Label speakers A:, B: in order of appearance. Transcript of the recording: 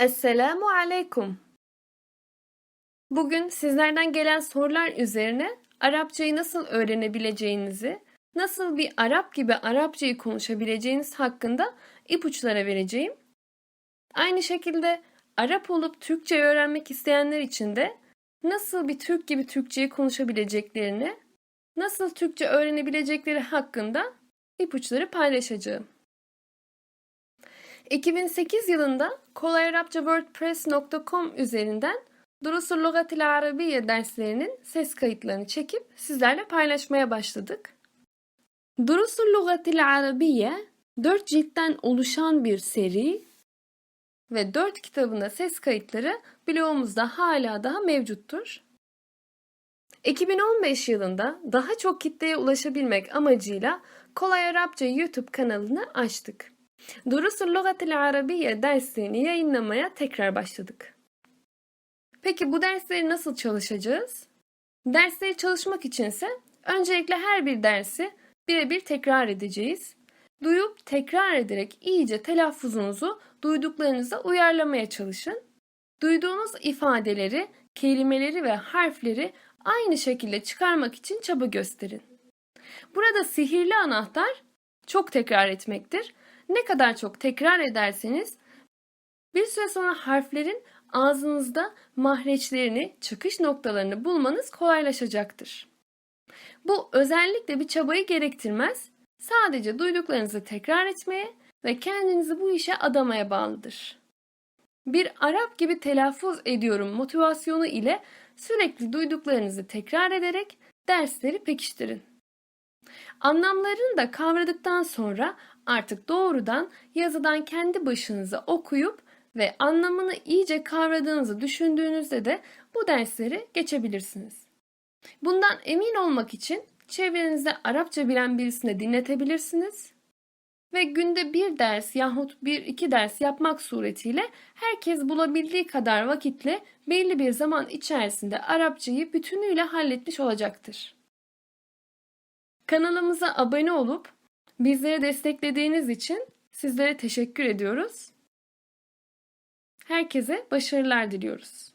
A: Esselamu aleykum. Bugün sizlerden gelen sorular üzerine Arapçayı nasıl öğrenebileceğinizi, nasıl bir Arap gibi Arapçayı konuşabileceğiniz hakkında ipuçları vereceğim. Aynı şekilde Arap olup Türkçe öğrenmek isteyenler için de nasıl bir Türk gibi Türkçeyi konuşabileceklerini, nasıl Türkçe öğrenebilecekleri hakkında ipuçları paylaşacağım. 2008 yılında kolayarapça.wordpress.com üzerinden Durusul Lugatil Arabiye derslerinin ses kayıtlarını çekip sizlerle paylaşmaya başladık. Durusul Lugatil Arabiye 4 ciltten oluşan bir seri ve 4 kitabında ses kayıtları blogumuzda hala daha mevcuttur. 2015 yılında daha çok kitleye ulaşabilmek amacıyla Kolay Arapça YouTube kanalını açtık. Durusul Lugatil Arabiye derslerini yayınlamaya tekrar başladık. Peki bu dersleri nasıl çalışacağız? Dersleri çalışmak içinse öncelikle her bir dersi birebir tekrar edeceğiz. Duyup tekrar ederek iyice telaffuzunuzu duyduklarınıza uyarlamaya çalışın. Duyduğunuz ifadeleri, kelimeleri ve harfleri aynı şekilde çıkarmak için çaba gösterin. Burada sihirli anahtar çok tekrar etmektir. Ne kadar çok tekrar ederseniz bir süre sonra harflerin ağzınızda mahreçlerini, çıkış noktalarını bulmanız kolaylaşacaktır. Bu özellikle bir çabayı gerektirmez. Sadece duyduklarınızı tekrar etmeye ve kendinizi bu işe adamaya bağlıdır. Bir Arap gibi telaffuz ediyorum motivasyonu ile sürekli duyduklarınızı tekrar ederek dersleri pekiştirin. Anlamlarını da kavradıktan sonra artık doğrudan yazıdan kendi başınıza okuyup ve anlamını iyice kavradığınızı düşündüğünüzde de bu dersleri geçebilirsiniz. Bundan emin olmak için çevrenizde Arapça bilen birisine dinletebilirsiniz ve günde bir ders yahut bir iki ders yapmak suretiyle herkes bulabildiği kadar vakitle belli bir zaman içerisinde Arapçayı bütünüyle halletmiş olacaktır. Kanalımıza abone olup bizleri desteklediğiniz için sizlere teşekkür ediyoruz. Herkese başarılar diliyoruz.